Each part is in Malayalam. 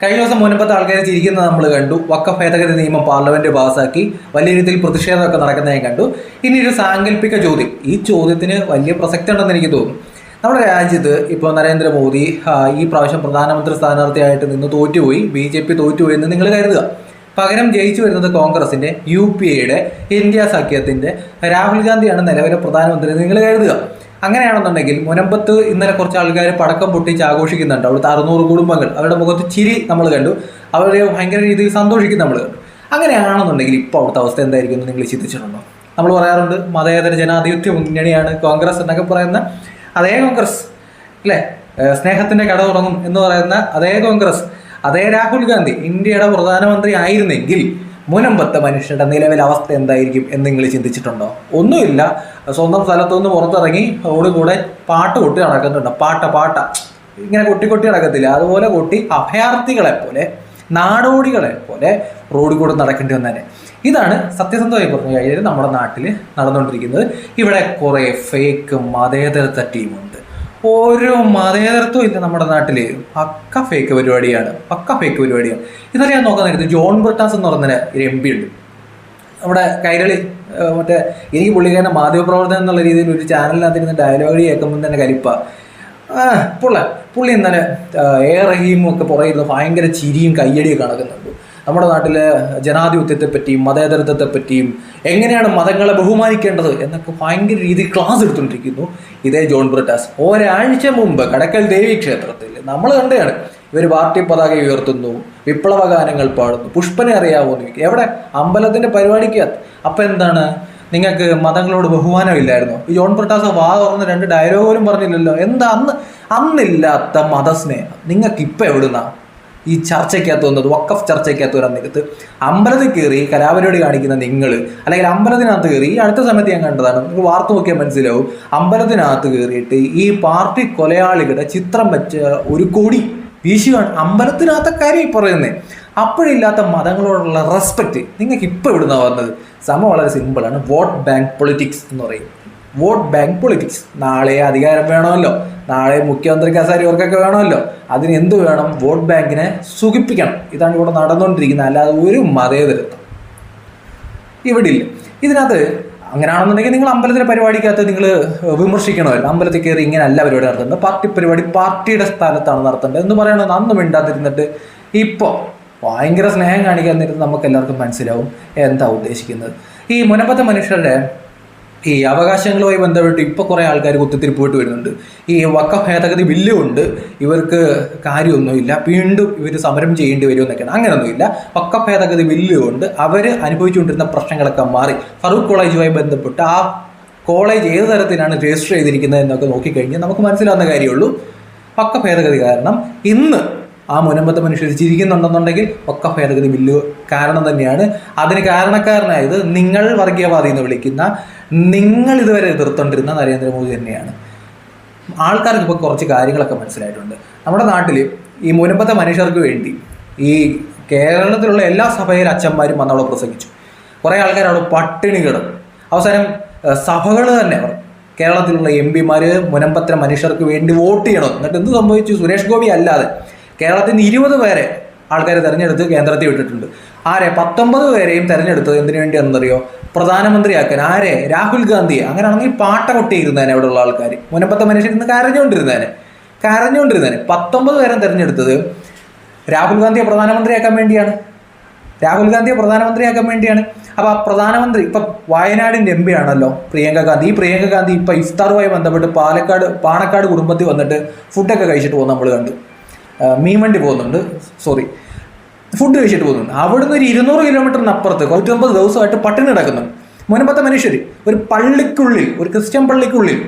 കഴിഞ്ഞ ദിവസം മുൻപത്തെ ആൾക്കാരെ ചിരിക്കുന്നത് നമ്മൾ കണ്ടു. വക്ക ഭേദഗതി നിയമം പാർലമെന്റ് പാസ്സാക്കി വലിയ രീതിയിൽ പ്രതിഷേധമൊക്കെ നടക്കുന്നതായി കണ്ടു. ഇനി ഒരു സാങ്കല്പിക ചോദ്യം. ഈ ചോദ്യത്തിന് വലിയ പ്രസക്തി ഉണ്ടെന്ന് എനിക്ക് തോന്നുന്നു. നമ്മുടെ രാജ്യത്ത് ഇപ്പോൾ നരേന്ദ്രമോദി ഈ പ്രാവശ്യം പ്രധാനമന്ത്രി സ്ഥാനാർത്ഥിയായിട്ട് നിന്ന് തോറ്റുപോയി. ബി ജെ പി തോറ്റുപോയി എന്ന് നിങ്ങൾ കരുതുക. പകരം ജയിച്ചു വരുന്നത് കോൺഗ്രസിന്റെ യു പി എയുടെ ഇന്ത്യ സഖ്യത്തിന്റെ രാഹുൽ ഗാന്ധിയാണ് നിലവിലെ പ്രധാനമന്ത്രി നിങ്ങൾ കരുതുക. അങ്ങനെയാണെന്നുണ്ടെങ്കിൽ മുനമ്പത്ത് ഇന്നലെ കുറച്ച് ആൾക്കാർ പടക്കം പൊട്ടിച്ച് ആഘോഷിക്കുന്നുണ്ട്. അവിടുത്തെ അറുന്നൂറ് കുടുംബങ്ങൾ. അവരുടെ മുഖത്ത് ചിരി നമ്മൾ കണ്ടു. അവർ ഭയങ്കര രീതിയിൽ സന്തോഷിക്കും നമ്മൾ കണ്ടു. അങ്ങനെയാണെന്നുണ്ടെങ്കിൽ ഇപ്പോൾ അവിടുത്തെ അവസ്ഥ എന്തായിരിക്കും എന്ന് നിങ്ങൾ ചിന്തിച്ചിട്ടുണ്ടോ? നമ്മൾ പറയാറുണ്ട് മതേതര ജനാധിപത്യ മുന്നണിയാണ് കോൺഗ്രസ് എന്നൊക്കെ പറയുന്ന അതേ കോൺഗ്രസ്. അല്ലേ? സ്നേഹത്തിന്റെ കട തുടങ്ങും എന്ന് പറയുന്ന അതേ കോൺഗ്രസ്. അതേ രാഹുൽ ഗാന്ധി ഇന്ത്യയുടെ പ്രധാനമന്ത്രി ആയിരുന്നെങ്കിൽ മുനമ്പത്തെ മനുഷ്യരുടെ നിലവിലെ അവസ്ഥ എന്തായിരിക്കും എന്ന് നിങ്ങൾ ചിന്തിച്ചിട്ടുണ്ടോ? ഒന്നുമില്ല. സ്വന്തം സ്ഥലത്തുനിന്ന് പുറത്തിറങ്ങി റോഡ് കൂടെ പാട്ട് കൊട്ടി നടക്കുന്നുണ്ട്. പാട്ട പാട്ട. ഇങ്ങനെ കൊട്ടി കൊട്ടി നടക്കത്തില്ല. അതുപോലെ കൊട്ടി അഭയാർത്ഥികളെ പോലെ നാടോടികളെ പോലെ റോഡ് കൂടെ നടക്കേണ്ടി വന്നേനെ. ഇതാണ് സത്യസന്ധമായി പറഞ്ഞു കഴിഞ്ഞാൽ നമ്മുടെ നാട്ടിൽ നടന്നുകൊണ്ടിരിക്കുന്നത്. ഇവിടെ കുറേ ഫേക്കും മതേതരത്തെ ടീമുണ്ട് ഓരോ മതേതരത്വം ഇല്ല നമ്മുടെ നാട്ടിൽ പക്ക ഫേക്ക് പരിപാടിയാണ്. പക്ക ഫേക്ക് പരിപാടിയാണ്. ഇന്നലെ ഞാൻ നോക്കാൻ നേരത്ത് ജോൺ ബ്രിട്ടാസ് എന്ന് പറയുന്ന ഒരു എം പി ഉണ്ട്. നമ്മുടെ കൈരളി മറ്റേ എനിക്ക് പുള്ളിക്കാരന്റെ മാധ്യമപ്രവർത്തനം എന്നുള്ള രീതിയിൽ ഒരു ചാനലിനകത്ത് ഇരുന്ന് ഡയലോഗ് കേൾക്കുമ്പോൾ തന്നെ കലിപ്പ. പുള്ള പുള്ളി ഇന്നലെ എ റഹീമും ഒക്കെ പുറകെ ഇരുന്ന് ഭയങ്കര ചിരിയും കയ്യടിയൊക്കെ നടക്കുന്നുണ്ട്. നമ്മുടെ നാട്ടിലെ ജനാധിപത്യത്തെ പറ്റിയും മതേതരത്വത്തെ പറ്റിയും എങ്ങനെയാണ് മതങ്ങളെ ബഹുമാനിക്കേണ്ടത് എന്നൊക്കെ ഭയങ്കര രീതിയിൽ ക്ലാസ് എടുത്തുകൊണ്ടിരിക്കുന്നു. ഇതേ ജോൺ ബ്രിട്ടാസ് ഒരാഴ്ച മുമ്പ് കടക്കൽ ദേവി ക്ഷേത്രത്തിൽ നമ്മൾ കണ്ടതാണ്. ഇവർ പാർട്ടി പതാക ഉയർത്തുന്നു വിപ്ലവ ഗാനങ്ങൾ പാടുന്നു പുഷ്പനെ അറിയാവോ. എവിടെ? അമ്പലത്തിന്റെ പരിപാടിക്കകത്ത്. അപ്പൊ എന്താണ്? നിങ്ങൾക്ക് മതങ്ങളോട് ബഹുമാനമില്ലായിരുന്നോ ഈ ജോൺ ബ്രിട്ടാസ് വാ തുറന്ന് രണ്ട് ഡയലോഗ് പറഞ്ഞില്ലല്ലോ. എന്താ അന്ന്? അന്നില്ലാത്ത മതസ്നേഹം. നിങ്ങൾക്ക് ഇപ്പം എവിടുന്നാ? ഈ ചർച്ചയ്ക്കകത്ത് വന്നത് വക്കഫ് ചർച്ചയ്ക്കകത്ത് വരാൻ നേരത്ത് അമ്പലത്തിൽ കയറി കലാപരിപാടി കാണിക്കുന്ന നിങ്ങൾ അല്ലെങ്കിൽ അമ്പലത്തിനകത്ത് കയറി ഈ അടുത്ത സമയത്ത് ഞാൻ കണ്ടതാണ് നിങ്ങൾ വാർത്ത നോക്കിയാൽ മനസ്സിലാവും അമ്പലത്തിനകത്ത് കയറിയിട്ട് ഈ പാർട്ടി കൊലയാളികളുടെ ചിത്രം വെച്ച ഒരു കൊടി വീശുകയാണ് അമ്പലത്തിനകത്ത കാര്യം പറയുന്നത് അപ്പോഴില്ലാത്ത മതങ്ങളോടുള്ള റെസ്പെക്റ്റ് നിങ്ങൾക്ക് ഇപ്പോൾ ഇവിടുന്ന് പറഞ്ഞത് സംഭവം വളരെ സിമ്പിളാണ് വോട്ട് ബാങ്ക് പൊളിറ്റിക്സ് എന്ന് പറയും. വോട്ട് ബാങ്ക് പൊളിറ്റിക്സ് നാളെ അധികാരം വേണമല്ലോ. നാളെ മുഖ്യമന്ത്രി കസാരി ഇവർക്കൊക്കെ വേണമല്ലോ. അതിന് എന്ത് വേണം? വോട്ട് ബാങ്കിനെ സുഖിപ്പിക്കണം. ഇതാണ് ഇവിടെ നടന്നുകൊണ്ടിരിക്കുന്നത്. അല്ലാതെ ഒരു മതേതരത്വം. ഇവിടെ ഇല്ല ഇതിനകത്ത് അങ്ങനെയാണെന്നുണ്ടെങ്കിൽ നിങ്ങൾ അമ്പലത്തിലെ പരിപാടിക്കകത്ത് നിങ്ങൾ വിമർശിക്കണമല്ലോ അമ്പലത്തിൽ കയറി ഇങ്ങനെയല്ല പരിപാടി നടത്തുന്നത് പാർട്ടി പരിപാടി പാർട്ടിയുടെ സ്ഥാനത്താണ് നടത്തേണ്ടത് എന്ന് പറയണത്. അന്ന് മിണ്ടാതിരുന്നിട്ട് ഇപ്പോൾ ഭയങ്കര സ്നേഹം കാണിക്കാൻ നമുക്ക് എല്ലാവർക്കും മനസ്സിലാവും എന്താ ഉദ്ദേശിക്കുന്നത്. ഈ മുനമ്പത്തെ മനുഷ്യരുടെ ഈ അവകാശങ്ങളുമായി ബന്ധപ്പെട്ട് ഇപ്പോൾ കുറേ ആൾക്കാർ കുത്തിത്തിരിപ്പോയിട്ട് വരുന്നുണ്ട്. ഈ വക്ക ഭേദഗതി ബില്ല് കൊണ്ട് ഇവർക്ക് കാര്യമൊന്നുമില്ല. വീണ്ടും ഇവർ സമരം ചെയ്യേണ്ടി വരും എന്നൊക്കെയാണ്. അങ്ങനെയൊന്നുമില്ല വക്ക ഭേദഗതി ബില്ല് കൊണ്ട് അവർ അനുഭവിച്ചുകൊണ്ടിരുന്ന പ്രശ്നങ്ങളൊക്കെ മാറി. ഫറൂഖ് കോളേജുമായി ബന്ധപ്പെട്ട് ആ കോളേജ് ഏത് തരത്തിലാണ് രജിസ്റ്റർ ചെയ്തിരിക്കുന്നത് എന്നൊക്കെ നോക്കിക്കഴിഞ്ഞാൽ നമുക്ക് മനസ്സിലാവുന്ന കാര്യമുള്ളൂ. പക്ക ഭേദഗതി കാരണം ഇന്ന് ആ മുനമ്പത്തെ മനുഷ്യർ ചിരിക്കുന്നുണ്ടെന്നുണ്ടെങ്കിൽ ഒക്കെ ഭേദഗതി ബില്ല് കാരണം തന്നെയാണ്. അതിന് കാരണക്കാരനായത് നിങ്ങൾ വർഗീയവാദി എന്ന് വിളിക്കുന്ന നിങ്ങൾ ഇതുവരെ എതിർത്തുകൊണ്ടിരുന്ന നരേന്ദ്രമോദി തന്നെയാണ്. ആൾക്കാർക്ക് ഇപ്പോൾ കുറച്ച് കാര്യങ്ങളൊക്കെ മനസ്സിലായിട്ടുണ്ട്. നമ്മുടെ നാട്ടിൽ ഈ മുനമ്പത്തെ മനുഷ്യർക്ക് വേണ്ടി ഈ കേരളത്തിലുള്ള എല്ലാ സഭയിലെ അച്ഛന്മാരും വന്നവിടെ പ്രസംഗിച്ചു. കുറേ ആൾക്കാർ അവിടെ പട്ടിണി കിടന്നു. അവസാനം സഭകൾ തന്നെ കേരളത്തിലുള്ള എം പിമാർ മുനമ്പത്തെ മനുഷ്യർക്ക് വേണ്ടി വോട്ട് ചെയ്യണം. എന്നിട്ട് എന്ത് സംഭവിച്ചു? സുരേഷ് ഗോപി അല്ലാതെ. കേരളത്തിൽ ഇരുപത് പേരെ ആൾക്കാരെ തെരഞ്ഞെടുത്ത് കേന്ദ്രത്തിൽ വിട്ടിട്ടുണ്ട് ആരെ? പത്തൊമ്പത് പേരെയും തെരഞ്ഞെടുത്തത് എന്തിനു വേണ്ടിയാണെന്നറിയോ പ്രധാനമന്ത്രിയാക്കാൻ. ആരെ? രാഹുൽ ഗാന്ധിയെ. അങ്ങനെയാണെങ്കിൽ പാട്ട കൊട്ടിയിരുന്നേനെ അവിടെ ഉള്ള ആൾക്കാർ മുനപ്പത്തെ മനുഷ്യർ ഇന്ന് കരഞ്ഞുകൊണ്ടിരുന്നേനെ. കരഞ്ഞുകൊണ്ടിരുന്നേനെ. പത്തൊമ്പത് പേരെ തെരഞ്ഞെടുത്തത് രാഹുൽ ഗാന്ധിയെ പ്രധാനമന്ത്രിയാക്കാൻ വേണ്ടിയാണ്. രാഹുൽ ഗാന്ധിയെ പ്രധാനമന്ത്രിയാക്കാൻ വേണ്ടിയാണ്. അപ്പോൾ ആ പ്രധാനമന്ത്രി ഇപ്പം വയനാടിന്റെ എം പി ആണല്ലോ പ്രിയങ്ക ഗാന്ധി. ഈ പ്രിയങ്ക ഗാന്ധി ഇപ്പം ഇഫ്താറുമായി ബന്ധപ്പെട്ട് പാലക്കാട് പാണക്കാട് കുടുംബത്തിൽ വന്നിട്ട് ഫുഡൊക്കെ കഴിച്ചിട്ട് പോകുന്ന നമ്മൾ കണ്ടു. മീൻ വണ്ടി പോകുന്നുണ്ട്. സോറി ഫുഡ് കഴിച്ചിട്ട് പോകുന്നുണ്ട്. അവിടുന്ന് ഒരു ഇരുന്നൂറ് കിലോമീറ്ററിന് അപ്പുറത്ത് നൂറ്റമ്പത് ദിവസമായിട്ട് പട്ടിണി കിടക്കുന്നു. മുൻപത്തെ മനുഷ്യർ ഒരു പള്ളിക്കുള്ളിൽ ഒരു ക്രിസ്ത്യൻ പള്ളിക്കുള്ളിൽ.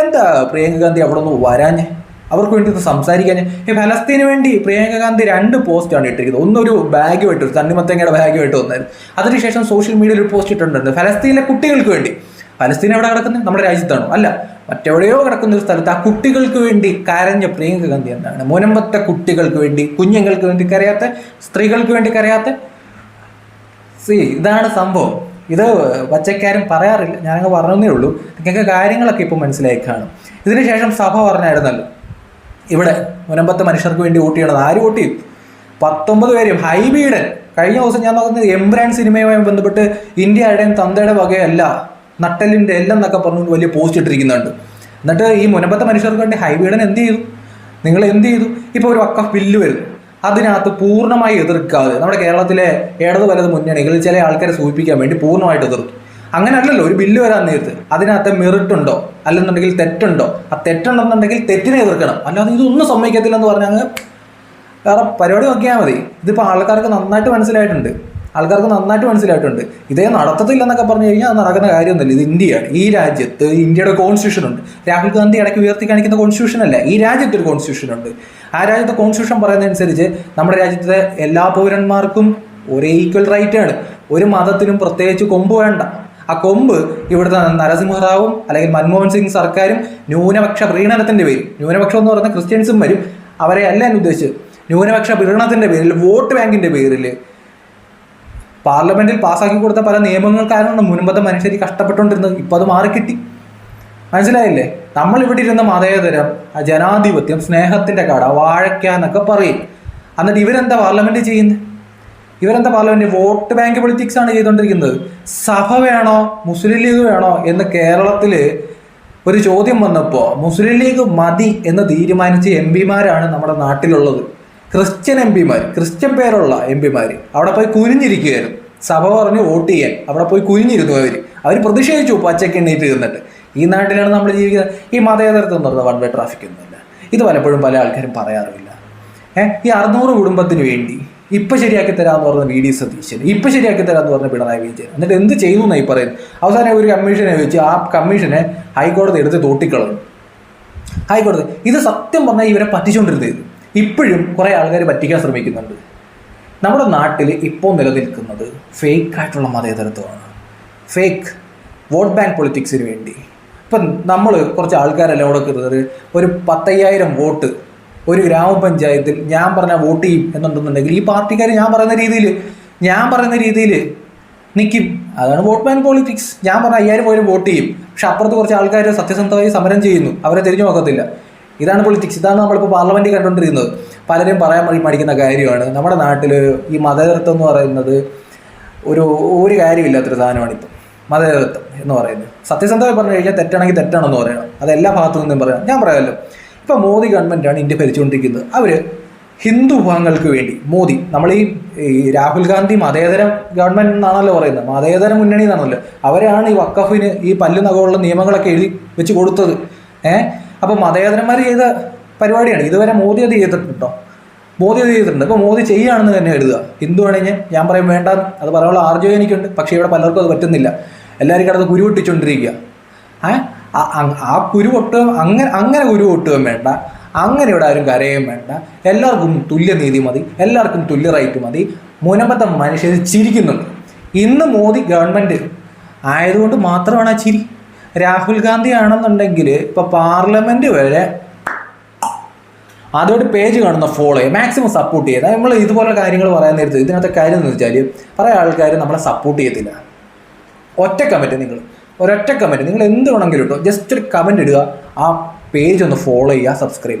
എന്താ പ്രിയങ്ക ഗാന്ധി അവിടെ നിന്ന് വരാഞ്ഞ്? അവർക്ക് വേണ്ടി ഒന്ന് സംസാരിക്കാൻ ഈ ഫലസ്തീന് വേണ്ടി പ്രിയങ്ക ഗാന്ധി രണ്ട് പോസ്റ്റാണ് ഇട്ടിരിക്കുന്നത്. ഒന്നൊരു ബാഗുമായിട്ട് ഒരു തണ്ണിമത്തങ്ങയുടെ ബാഗുമായിട്ട് വന്നത് അതിനുശേഷം സോഷ്യൽ മീഡിയയിൽ ഒരു പോസ്റ്റ് ഇട്ടിട്ടുണ്ട് ഫലസ്തീനിലെ കുട്ടികൾക്ക് വേണ്ടി. ഫലസ്തീൻ എവിടെ കിടക്കുന്നത് നമ്മുടെ രാജ്യത്താണോ. അല്ല മറ്റെവിടെയോ കിടക്കുന്ന ഒരു സ്ഥലത്ത് ആ കുട്ടികൾക്ക് വേണ്ടി കരഞ്ഞ പ്രിയങ്ക ഗാന്ധി എന്താണ്? മുനമ്പത്തെ കുട്ടികൾക്ക് വേണ്ടി കുഞ്ഞുങ്ങൾക്ക് വേണ്ടി കരയാത്ത സ്ത്രീകൾക്ക് വേണ്ടി കരയാത്ത? സി ഇതാണ് സംഭവം. ഇത് പച്ചക്കാരും പറയാറില്ല. ഞാനങ്ങ് പറഞ്ഞതേ ഉള്ളൂ. നിങ്ങൾക്ക് കാര്യങ്ങളൊക്കെ ഇപ്പോൾ മനസ്സിലായി കാണും. ഇതിനുശേഷം സഭ പറഞ്ഞായിരുന്നല്ലോ. ഇവിടെ മുനമ്പത്തെ മനുഷ്യർക്ക് വേണ്ടി വോട്ട് ചെയ്യണത് ആര് വോട്ട് ചെയ്യും? പത്തൊമ്പത് പേരും. ഹൈബീഡൻ. കഴിഞ്ഞ ദിവസം ഞാൻ നോക്കുന്നത് എംബ്രാൻ സിനിമയുമായി ബന്ധപ്പെട്ട് ഇന്ത്യയുടെയും തന്തയുടെ വകയല്ല. നട്ടലിന്റെ എല്ലാം എന്നൊക്കെ പറഞ്ഞു വലിയ പോസ്റ്റ് ഇട്ടിരിക്കുന്നുണ്ട്. എന്നിട്ട് ഈ മുനമ്പത്തെ മനുഷ്യർക്ക് വേണ്ടി ഹൈവേഡൻ എന്ത് ചെയ്തു? നിങ്ങൾ എന്ത് ചെയ്തു? ഇപ്പോൾ ഒരു വക്കഫ് ബില്ല് വരും. അതിനകത്ത് പൂർണമായി എതിർക്കാതെ നമ്മുടെ കേരളത്തിലെ ഇടത് വലത് മുന്നണികൾ ചില ആൾക്കാരെ സൂചിപ്പിക്കാൻ വേണ്ടി പൂർണമായിട്ട് എതിർത്തു. അങ്ങനെയല്ലല്ലോ ഒരു ബില്ല് വരാൻ നേരത്ത്. അതിനകത്ത് മെറിറ്റുണ്ടോ? അല്ലെന്നുണ്ടെങ്കിൽ തെറ്റുണ്ടോ? ആ തെറ്റുണ്ടെന്നുണ്ടെങ്കിൽ തെറ്റിനെ എതിർക്കണം. അല്ലാതെ ഇതൊന്നും സമ്മതിക്കത്തില്ലെന്ന് പറഞ്ഞാൽ വേറെ പരിപാടി നോക്കിയാൽ മതി. ഇതിപ്പോൾ ആൾക്കാർക്ക് നന്നായിട്ട് മനസ്സിലായിട്ടുണ്ട്. ആൾക്കാർക്ക് നന്നായിട്ട് മനസ്സിലായിട്ടുണ്ട്. ഇതേ നടത്തത്തില്ല എന്നൊക്കെ പറഞ്ഞു കഴിഞ്ഞാൽ അത് നടക്കുന്ന കാര്യമൊന്നുമില്ല ഇത് ഇന്ത്യയാണ്. ഈ രാജ്യത്ത് ഇന്ത്യയുടെ കോൺസ്റ്റിറ്റ്യൂഷൻ ഉണ്ട്. രാഹുൽ ഗാന്ധി ഇടയ്ക്ക് ഉയർത്തി കാണിക്കുന്ന കോൺസ്റ്റിറ്റ്യൂഷൻ അല്ല. ഈ രാജ്യത്ത് ഒരു കോൺസ്റ്റിറ്റ്യൂഷൻ ഉണ്ട്. ആ രാജ്യത്തെ കോൺസ്റ്റിറ്റ്യൂഷൻ പറയുന്നതനുസരിച്ച് നമ്മുടെ രാജ്യത്തെ എല്ലാ പൗരന്മാർക്കും ഒരേ ഈക്വൽ റൈറ്റ് ആണ്. ഒരു മതത്തിനും പ്രത്യേകിച്ച് കൊമ്പ് വേണ്ട. ആ കൊമ്പ് ഇവിടുത്തെ നരസിംഹറാവും അല്ലെങ്കിൽ മൻമോഹൻ സിംഗ് സർക്കാരും ന്യൂനപക്ഷ പ്രീണനത്തിന്റെ പേരിൽ ന്യൂനപക്ഷം എന്ന് പറയുന്ന ക്രിസ്ത്യൻസും വരും. അവരെ അല്ല ഞാൻ ന്യൂനപക്ഷ പ്രീണനത്തിന്റെ പേരിൽ വോട്ട് ബാങ്കിന്റെ പേരിൽ പാർലമെന്റിൽ പാസ്സാക്കി കൊടുത്ത പല നിയമങ്ങൾ കാരണമാണ് മുൻപത്തെ മനുഷ്യർ കഷ്ടപ്പെട്ടുകൊണ്ടിരുന്നത്. ഇപ്പൊ അത് മാറിക്കിട്ടി മനസ്സിലായില്ലേ? നമ്മൾ ഇവിടെ ഇരുന്ന മതേതരം ജനാധിപത്യം സ്നേഹത്തിന്റെ കട വാഴയ്ക്ക എന്നൊക്കെ പറയും. എന്നിട്ട് ഇവരെന്താ പാർലമെന്റ് ചെയ്യുന്നത് ഇവരെന്താ പാർലമെന്റ്? വോട്ട് ബാങ്ക് പൊളിറ്റിക്സ് ആണ് ചെയ്തുകൊണ്ടിരിക്കുന്നത്. സഭ വേണോ? മുസ്ലിം ലീഗ് വേണോ? എന്ന് കേരളത്തിൽ ഒരു ചോദ്യം വന്നപ്പോൾ മുസ്ലിം ലീഗ് മതി എന്ന് തീരുമാനിച്ച എം പിമാരാണ് നമ്മുടെ നാട്ടിലുള്ളത്. ക്രിസ്ത്യൻ എം പിമാർ ക്രിസ്ത്യൻ പേരുള്ള എം പിമാർ അവിടെ പോയി കുനിഞ്ഞിരിക്കുകയായിരുന്നു. സഭ പറഞ്ഞ് വോട്ട് ചെയ്യാൻ. അവിടെ പോയി കുനിഞ്ഞിരുന്നു അവർ അവർ പ്രതിഷേധിച്ചു പച്ചക്ക് എണ്ണീറ്റ് ഇരുന്നിട്ട്. ഈ നാട്ടിലാണ് നമ്മൾ ജീവിക്കുന്നത്. ഈ മതേതരത്വം വൺ വേ ട്രാഫിക് ഒന്നുമില്ല ഇത് പലപ്പോഴും പല ആൾക്കാരും പറയാറുമില്ല. ഏഹ് ഈ അറുന്നൂറ് കുടുംബത്തിന് വേണ്ടി ഇപ്പം ശരിയാക്കി തരാമെന്ന് പറഞ്ഞ വി ഡി സതീശൻ ഇപ്പം ശരിയാക്കി തരാമെന്ന് പറഞ്ഞ പിണറായി വിജയൻ എന്നിട്ട് എന്ത് ചെയ്തു എന്നായി പറയുന്നത്? അവസാനം ഒരു കമ്മീഷനെ വെച്ച് ആ കമ്മീഷനെ ഹൈക്കോടതി എടുത്ത് തോട്ടിക്കളഞ്ഞു. ഹൈക്കോടതി. ഇത് സത്യം പറഞ്ഞാൽ ഇവരെ പറ്റിച്ചുകൊണ്ടിരുന്നത് ഇപ്പോഴും കുറേ ആൾക്കാർ പറ്റിക്കാൻ ശ്രമിക്കുന്നുണ്ട്. നമ്മുടെ നാട്ടിൽ ഇപ്പോൾ നിലനിൽക്കുന്നത് ഫേക്ക് ആയിട്ടുള്ള മതേതരത്വമാണ്. ഫേക്ക് വോട്ട് ബാങ്ക് പൊളിറ്റിക്സിന് വേണ്ടി. ഇപ്പം നമ്മൾ കുറച്ച് ആൾക്കാരെല്ലാം കൂടെ കയറുന്നത് ഒരു പത്തയ്യായിരം വോട്ട് ഒരു ഗ്രാമപഞ്ചായത്തിൽ ഞാൻ പറഞ്ഞ വോട്ട് ചെയ്യും എന്നുണ്ടെന്നുണ്ടെങ്കിൽ ഈ പാർട്ടിക്കാർ ഞാൻ പറയുന്ന രീതിയിൽ ഞാൻ പറയുന്ന രീതിയിൽ നിൽക്കും അതാണ് വോട്ട് ബാങ്ക് പൊളിറ്റിക്സ് ഞാൻ പറഞ്ഞ അയ്യായിരം പേര് വോട്ട് ചെയ്യും. പക്ഷെ അപ്പുറത്ത് കുറച്ച് ആൾക്കാർ സത്യസന്ധമായി സമരം ചെയ്യുന്നു. അവരെ തിരിഞ്ഞു നോക്കത്തില്ല. ഇതാണ് പൊളിറ്റിക്സ് ഇതാണ് നമ്മളിപ്പോൾ പാർലമെന്റിൽ കണ്ടുകൊണ്ടിരിക്കുന്നത്. പലരും പറയാൻ മടി മടിക്കുന്ന കാര്യമാണ്. നമ്മുടെ നാട്ടിൽ ഈ മതേതരത്വം എന്ന് പറയുന്നത് ഒരു ഒരു കാര്യമില്ലാത്തൊരു സാധനമാണ് ഇപ്പം. മതേതരത്വം എന്ന് പറയുന്നത്. സത്യസന്ധമായി പറഞ്ഞു കഴിഞ്ഞാൽ തെറ്റാണെങ്കിൽ തെറ്റാണെന്ന് പറയണം. അത് എല്ലാ ഭാഗത്തു നിന്നും പറയണം. ഞാൻ പറയാമല്ലോ. ഇപ്പം മോദി ഗവൺമെന്റാണ് ഇന്ത്യ ഭരിച്ചുകൊണ്ടിരിക്കുന്നത്. അവർ ഹിന്ദു വിഭാഗങ്ങൾക്ക് വേണ്ടി മോദി നമ്മൾ ഈ രാഹുൽ ഗാന്ധി മതേതര ഗവൺമെന്റ് എന്നാണല്ലോ പറയുന്നത്. മതേതര മുന്നണി എന്നാണല്ലോ. അവരാണ് ഈ വക്കഫിന് ഈ പല്ലു നഖമുള്ള നിയമങ്ങളൊക്കെ എഴുതി വെച്ച് കൊടുത്തത്. ഏഹ്? അപ്പോൾ മതേതരന്മാർ ചെയ്ത പരിപാടിയാണ്. ഇതുവരെ മോദി അത് ചെയ്തിട്ടുണ്ടോ? മോദി അത് ചെയ്തിട്ടുണ്ട്. അപ്പോൾ മോദി ചെയ്യുകയാണെന്ന് തന്നെ എഴുതുക. ഹിന്ദു ആണെങ്കിൽ ഞാൻ പറയും വേണ്ട അത് പറയാനുള്ള ആർജവം എനിക്കുണ്ട്. പക്ഷേ ഇവിടെ പലർക്കും അത് പറ്റുന്നില്ല. എല്ലാവരും കിടന്ന് കുരു പൊട്ടിച്ചുകൊണ്ടിരിക്കുക ഏ? ആ- കുരു അങ്ങനെ അങ്ങനെ കുരു പൊട്ടുകയും വേണ്ട. അങ്ങനെ ഇവിടെ ആരും കരയും വേണ്ട. എല്ലാവർക്കും തുല്യനീതി മതി. എല്ലാവർക്കും തുല്യ റൈറ്റ് മതി. മുനമ്പത്തെ മനുഷ്യർ ചിരിക്കുന്നുണ്ട്. ഇന്ന് മോദി ഗവൺമെന്റ് ആയതുകൊണ്ട് മാത്രമാണ് ആ ചിരി. രാഹുൽ ഗാന്ധി ആണെന്നുണ്ടെങ്കിൽ ഇപ്പോൾ പാർലമെന്റ് വരെ അതോട് പേജ് കാണുന്ന ഫോളോ ചെയ്യുക. മാക്സിമം സപ്പോർട്ട് ചെയ്യുക. നമ്മൾ ഇതുപോലെ കാര്യങ്ങൾ പറയാൻ നേരത്ത് ഇതിനകത്തെ കാര്യം എന്ന് വെച്ചാൽ പല ആൾക്കാർ നമ്മളെ സപ്പോർട്ട് ചെയ്യത്തില്ല. ഒറ്റ കമന്റ് നിങ്ങൾ ഒരൊറ്റ കമന്റ് നിങ്ങൾ എന്ത് വേണമെങ്കിലും ഇട്ടോ. ജസ്റ്റ് ഒരു കമന്റ് ഇടുക. ആ പേജ് ഒന്ന് ഫോളോ ചെയ്യുക സബ്സ്ക്രൈബ് ചെയ്യുക.